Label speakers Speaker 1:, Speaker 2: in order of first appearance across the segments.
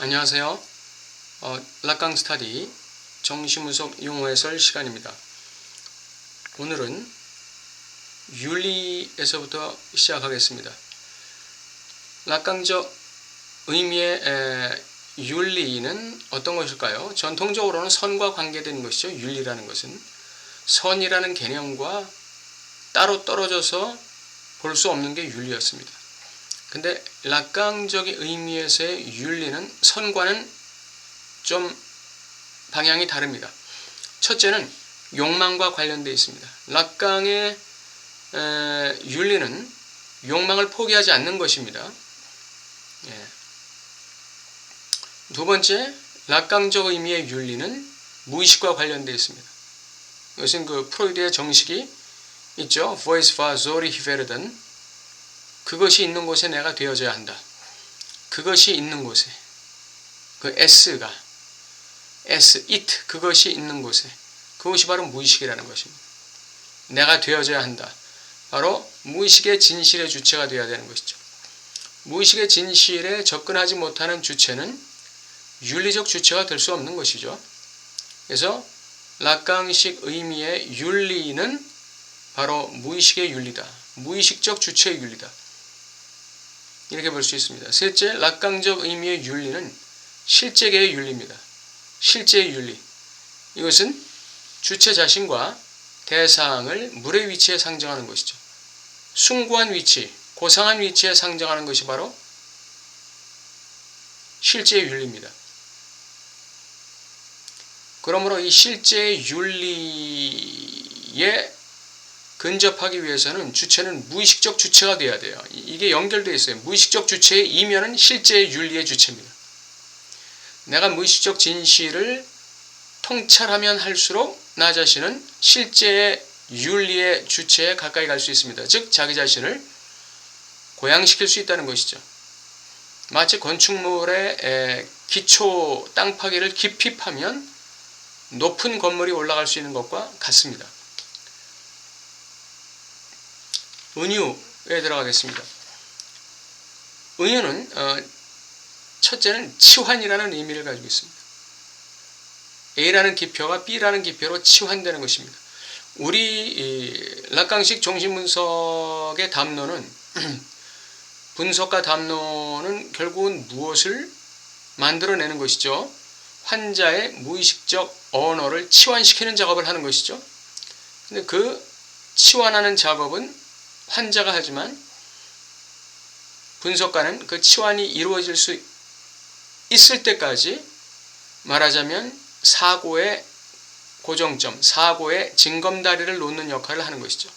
Speaker 1: 안녕하세요. 어, 락강 스타디 정시무속 용어 해설 시간입니다. 오늘은 윤리에서부터 시작하겠습니다. 락강적 의미의 에, 윤리는 어떤 것일까요? 전통적으로는 선과 관계된 것이죠. 윤리라는 것은 선이라는 개념과 따로 떨어져서 볼 수 없는 게 윤리였습니다. 근데 락강적인 의미에서의 윤리는 선과는 좀 방향이 다릅니다. 첫째는 욕망과 관련되어 있습니다. 락강의 에, 윤리는 욕망을 포기하지 않는 것입니다. 예. 두 번째, 락강적 의미의 윤리는 무의식과 관련되어 있습니다. 이것은 그 프로이드의 정식이 있죠. Voice war sorry werden. 그것이 있는 곳에 내가 되어져야 한다. 그것이 있는 곳에. 그 S가 S, it 그것이 있는 곳에 그것이 바로 무의식이라는 것입니다. 내가 되어져야 한다. 바로 무의식의 진실의 주체가 되어야 되는 것이죠. 무의식의 진실에 접근하지 못하는 주체는 윤리적 주체가 될 수 없는 것이죠. 그래서 락강식 의미의 윤리는 바로 무의식의 윤리다. 무의식적 주체의 윤리다. 이렇게 볼 수 있습니다. 셋째, 락강적 의미의 윤리는 실제계의 윤리입니다. 실제의 윤리. 이것은 주체 자신과 대상을 물의 위치에 상정하는 것이죠. 숭고한 위치, 고상한 위치에 상정하는 것이 바로 실제의 윤리입니다. 그러므로 이 실제의 윤리에 근접하기 위해서는 주체는 무의식적 주체가 되어야 돼요. 이게 연결되어 있어요. 무의식적 주체의 이면은 실제의 윤리의 주체입니다. 내가 무의식적 진실을 통찰하면 할수록 나 자신은 실제의 윤리의 주체에 가까이 갈 수 있습니다. 즉 자기 자신을 고양시킬 수 있다는 것이죠. 마치 건축물의 기초 땅 파기를 깊이 파면 높은 건물이 올라갈 수 있는 것과 같습니다. 은유에 들어가겠습니다. 은유는 어, 첫째는 치환이라는 의미를 가지고 있습니다. A라는 기표가 B라는 기표로 치환되는 것입니다. 우리 락강식 정신분석의 담론은 분석과 담론은 결국은 무엇을 만들어내는 것이죠. 환자의 무의식적 언어를 치환시키는 작업을 하는 것이죠. 근데 그 치환하는 작업은 환자가 하지만 분석가는 그 치환이 이루어질 수 있을 때까지 말하자면 사고의 고정점, 사고의 징검다리를 놓는 역할을 하는 것이죠.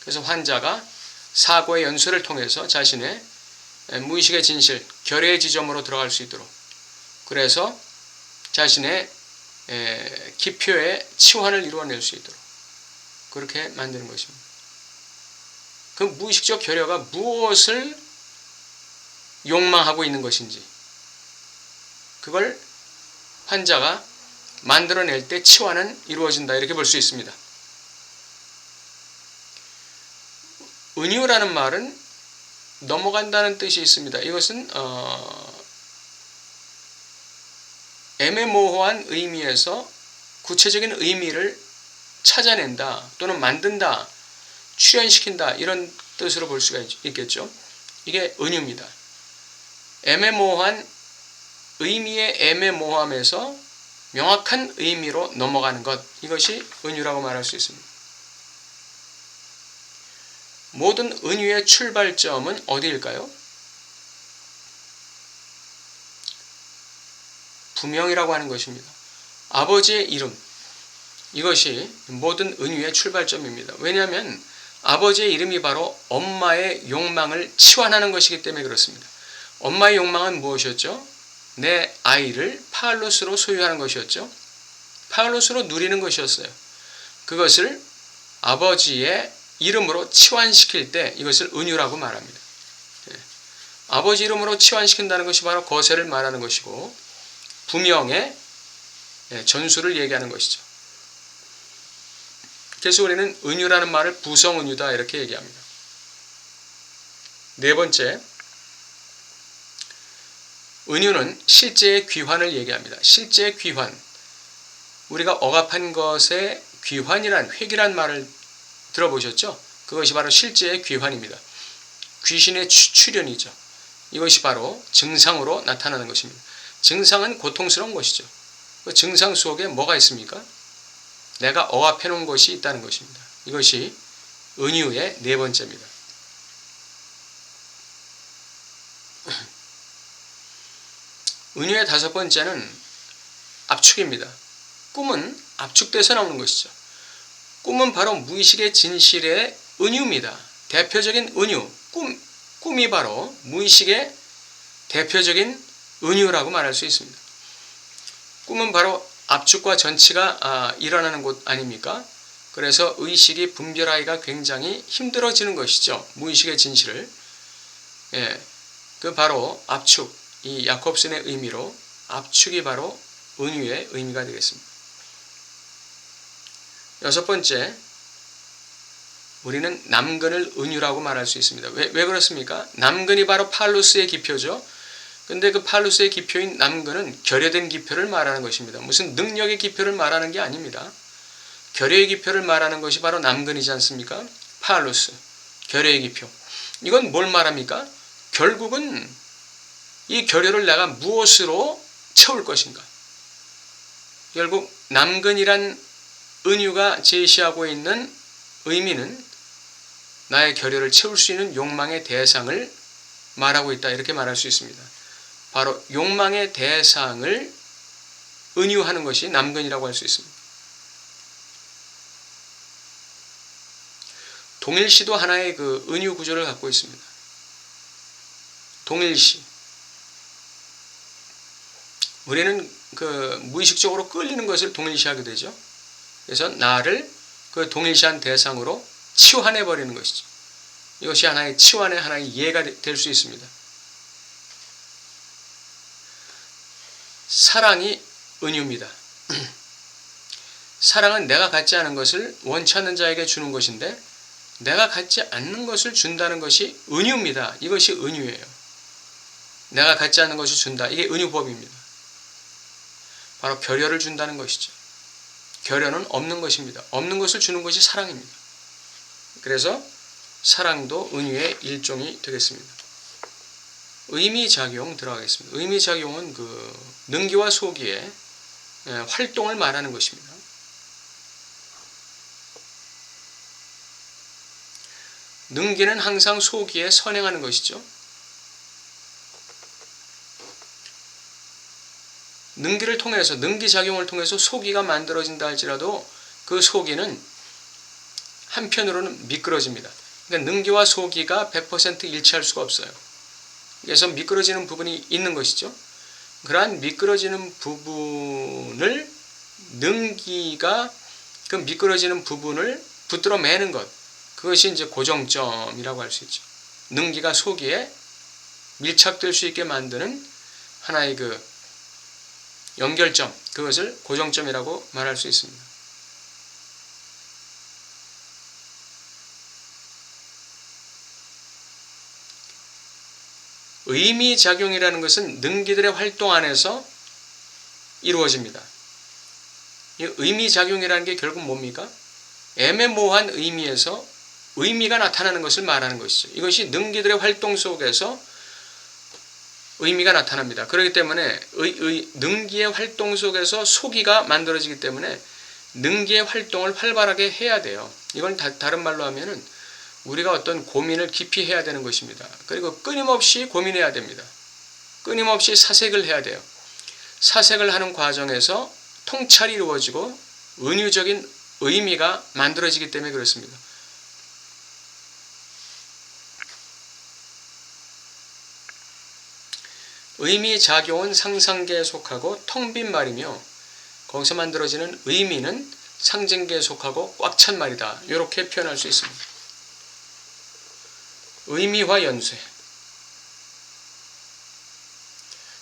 Speaker 1: 그래서 환자가 사고의 연수를 통해서 자신의 무의식의 진실, 결의 지점으로 들어갈 수 있도록 그래서 자신의 기표의 치환을 이루어낼 수 있도록 그렇게 만드는 것입니다. 그 무의식적 결여가 무엇을 욕망하고 있는 것인지 그걸 환자가 만들어낼 때 치환은 이루어진다 이렇게 볼 수 있습니다. 은유라는 말은 넘어간다는 뜻이 있습니다. 이것은 어, 애매모호한 의미에서 구체적인 의미를 찾아낸다 또는 만든다 출현시킨다 이런 뜻으로 볼 수가 있 겠죠. 이게 은유입니다. 애매모호한 의미의 애매모호함에서 명확한 의미로 넘어가는 것 이것이 은유라고 말할 수 있습니다. 모든 은유의 출발점은 어디일까요? 부명이라고 하는 것입니다. 아버지의 이름 이것이 모든 은유의 출발점입니다. 왜냐하면 아버지의 이름이 바로 엄마의 욕망을 치환하는 것이기 때문에 그렇습니다. 엄마의 욕망은 무엇이었죠? 내 아이를 파알로스로 소유하는 것이었죠. 파알로스로 누리는 것이었어요. 그것을 아버지의 이름으로 치환시킬 때 이것을 은유라고 말합니다. 예. 아버지 이름으로 치환시킨다는 것이 바로 거세를 말하는 것이고 부명의 예, 전수를 얘기하는 것이죠. 그래서 우리는 은유라는 말을 부성은유다 이렇게 얘기합니다. 네 번째, 은유는 실제의 귀환을 얘기합니다. 실제의 귀환. 우리가 억압한 것의 귀환이란 획이란 말을 들어보셨죠? 그것이 바로 실제의 귀환입니다. 귀신의 출현이죠. 이것이 바로 증상으로 나타나는 것입니다. 증상은 고통스러운 것이죠. 그 증상 속에 뭐가 있습니까? 내가 억압해 놓은 것이 있다는 것입니다. 이것이 은유의 네 번째입니다. 은유의 다섯 번째는 압축입니다. 꿈은 압축돼서 나오는 것이죠. 꿈은 바로 무의식의 진실의 은유입니다. 대표적인 은유, 꿈, 꿈이 바로 무의식의 대표적인 은유라고 말할 수 있습니다. 꿈은 바로 압축과 전치가 아, 일어나는 곳 아닙니까? 그래서 의식이 분별하기가 굉장히 힘들어지는 것이죠. 무의식의 진실을. 예, 그 바로 압축, 이 야콥슨의 의미로 압축이 바로 은유의 의미가 되겠습니다. 여섯 번째, 우리는 남근을 은유라고 말할 수 있습니다. 왜, 왜 그렇습니까? 남근이 바로 팔루스의 기표죠. 근데 그 팔루스의 기표인 남근은 결여된 기표를 말하는 것입니다. 무슨 능력의 기표를 말하는 게 아닙니다. 결여의 기표를 말하는 것이 바로 남근이지 않습니까? 팔루스, 결여의 기표. 이건 뭘 말합니까? 결국은 이 결여를 내가 무엇으로 채울 것인가? 결국 남근이란 은유가 제시하고 있는 의미는 나의 결여를 채울 수 있는 욕망의 대상을 말하고 있다. 이렇게 말할 수 있습니다. 바로 욕망의 대상을 은유하는 것이 남근이라고 할 수 있습니다. 동일시도 하나의 그 은유 구조를 갖고 있습니다. 동일시. 우리는 그 무의식적으로 끌리는 것을 동일시하게 되죠. 그래서 나를 그 동일시한 대상으로 치환해 버리는 것이죠. 이것이 하나의 치환의 하나의 이해가 될 수 있습니다. 사랑이 은유입니다. 사랑은 내가 갖지 않은 것을 원치 않는 자에게 주는 것인데 내가 갖지 않는 것을 준다는 것이 은유입니다. 이것이 은유예요. 내가 갖지 않는 것을 준다. 이게 은유법입니다. 바로 결여를 준다는 것이죠. 결여는 없는 것입니다. 없는 것을 주는 것이 사랑입니다. 그래서 사랑도 은유의 일종이 되겠습니다. 의미작용 들어가겠습니다. 의미작용은 그 능기와 소기의 예, 활동을 말하는 것입니다. 능기는 항상 소기에 선행하는 것이죠. 능기를 통해서 능기 작용을 통해서 소기가 만들어진다 할지라도 그 소기는 한편으로는 미끄러집니다. 그러니까 능기와 소기가 100% 일치할 수가 없어요. 그래서 미끄러지는 부분이 있는 것이죠. 그러한 미끄러지는 부분을 능기가 그 미끄러지는 부분을 붙들어 매는 것. 그것이 이제 고정점이라고 할 수 있죠. 능기가 소기에 밀착될 수 있게 만드는 하나의 그 연결점, 그것을 고정점이라고 말할 수 있습니다. 의미작용이라는 것은 능기들의 활동 안에서 이루어집니다. 이 의미작용이라는 게 결국 뭡니까? 애매모호한 의미에서 의미가 나타나는 것을 말하는 것이죠. 이것이 능기들의 활동 속에서 의미가 나타납니다. 그렇기 때문에 의, 의, 능기의 활동 속에서 소기가 만들어지기 때문에 능기의 활동을 활발하게 해야 돼요. 이건 다, 다른 말로 하면은 우리가 어떤 고민을 깊이 해야 되는 것입니다. 그리고 끊임없이 고민해야 됩니다. 끊임없이 사색을 해야 돼요. 사색을 하는 과정에서 통찰이 이루어지고 은유적인 의미가 만들어지기 때문에 그렇습니다. 의미 작용은 상상계에 속하고 텅 빈 말이며 거기서 만들어지는 의미는 상징계에 속하고 꽉 찬 말이다. 이렇게 표현할 수 있습니다. 의미화 연쇄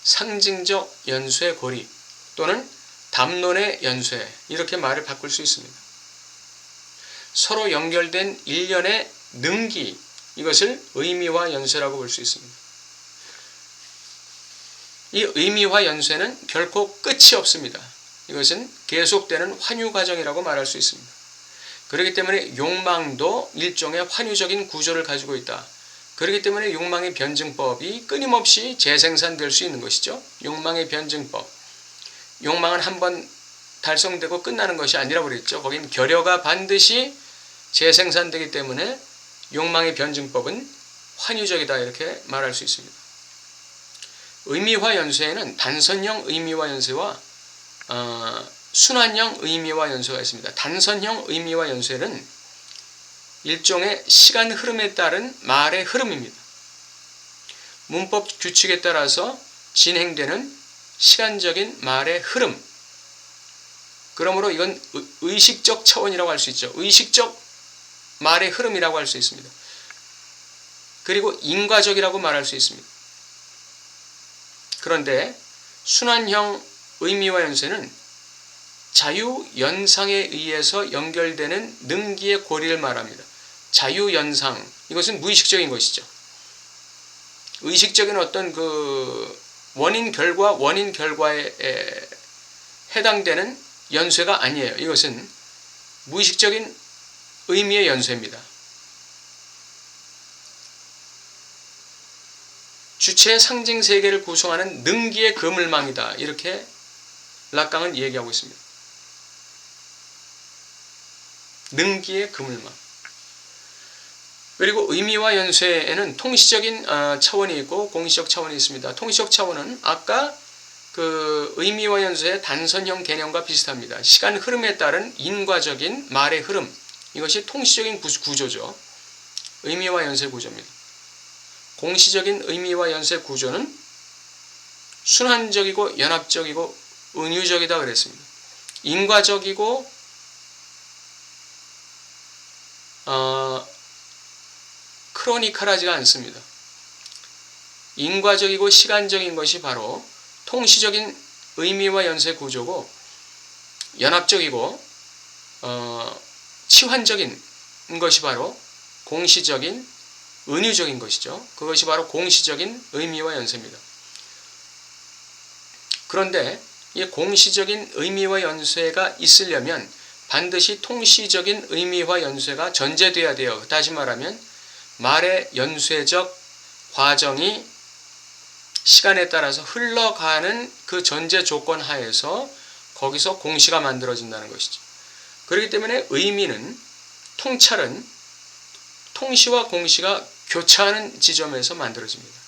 Speaker 1: 상징적 연쇄 고리 또는 담론의 연쇄 이렇게 말을 바꿀 수 있습니다. 서로 연결된 일련의 능기 이것을 의미와 연쇄라고 볼 수 있습니다. 이 의미화 연쇄는 결코 끝이 없습니다. 이것은 계속되는 환유 과정이라고 말할 수 있습니다. 그렇기 때문에 욕망도 일종의 환유적인 구조를 가지고 있다. 그렇기 때문에 욕망의 변증법이 끊임없이 재생산될 수 있는 것이죠. 욕망의 변증법. 욕망은 한 번 달성되고 끝나는 것이 아니라고 그랬죠. 거긴 결여가 반드시 재생산되기 때문에 욕망의 변증법은 환유적이다 이렇게 말할 수 있습니다. 의미화 연쇄에는 단선형 의미화 연쇄와 어, 순환형 의미화 연쇄가 있습니다. 단선형 의미화 연쇄는 일종의 시간 흐름에 따른 말의 흐름입니다. 문법 규칙에 따라서 진행되는 시간적인 말의 흐름. 그러므로 이건 의- 의식적 차원이라고 할 수 있죠. 의식적 말의 흐름이라고 할 수 있습니다. 그리고 인과적이라고 말할 수 있습니다. 그런데 순환형 의미와 연쇄는 자유연상에 의해서 연결되는 능기의 고리를 말합니다. 자유연상 이것은 무의식적인 것이죠. 의식적인 어떤 그 원인 결과 원인 결과에 에, 해당되는 연쇄가 아니에요. 이것은 무의식적인 의미의 연쇄입니다. 주체의 상징 세계를 구성하는 능기의 그물망이다. 이렇게 락강은 얘기하고 있습니다. 능기의 그물망. 그리고 의미와 연쇄에는 통시적인 어, 차원이 있고 공시적 차원이 있습니다. 통시적 차원은 아까 그 의미와 연쇄의 단선형 개념과 비슷합니다. 시간 흐름에 따른 인과적인 말의 흐름. 이것이 통시적인 구- 구조죠. 의미와 연쇄 구조입니다. 공시적인 의미와 연쇄 구조는 순환적이고 연합적이고 은유적이다 그랬습니다. 인과적이고 어, 크로니컬하지가 않습니다. 인과적이고 시간적인 것이 바로 통시적인 의미와 연쇄 구조고 연합적이고 어, 치환적인 것이 바로 공시적인 은유적인 것이죠. 그것이 바로 공시적인 의미와 연쇄입니다. 그런데 이 공시적인 의미와 연쇄가 있으려면 반드시 통시적인 의미와 연쇄가 전제돼야 돼요. 다시 말하면 말의 연쇄적 과정이 시간에 따라서 흘러가는 그 전제 조건 하에서 거기서 공시가 만들어진다는 것이죠. 그렇기 때문에 의미는 통찰은 통시와 공시가 교차하는 지점에서 만들어집니다.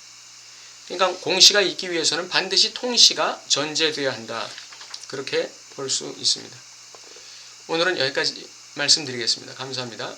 Speaker 1: 그러니까 공시가 있기 위해서는 반드시 통시가 전제되어야 한다. 그렇게 볼 수 있습니다. 오늘은 여기까지 말씀드리겠습니다. 감사합니다.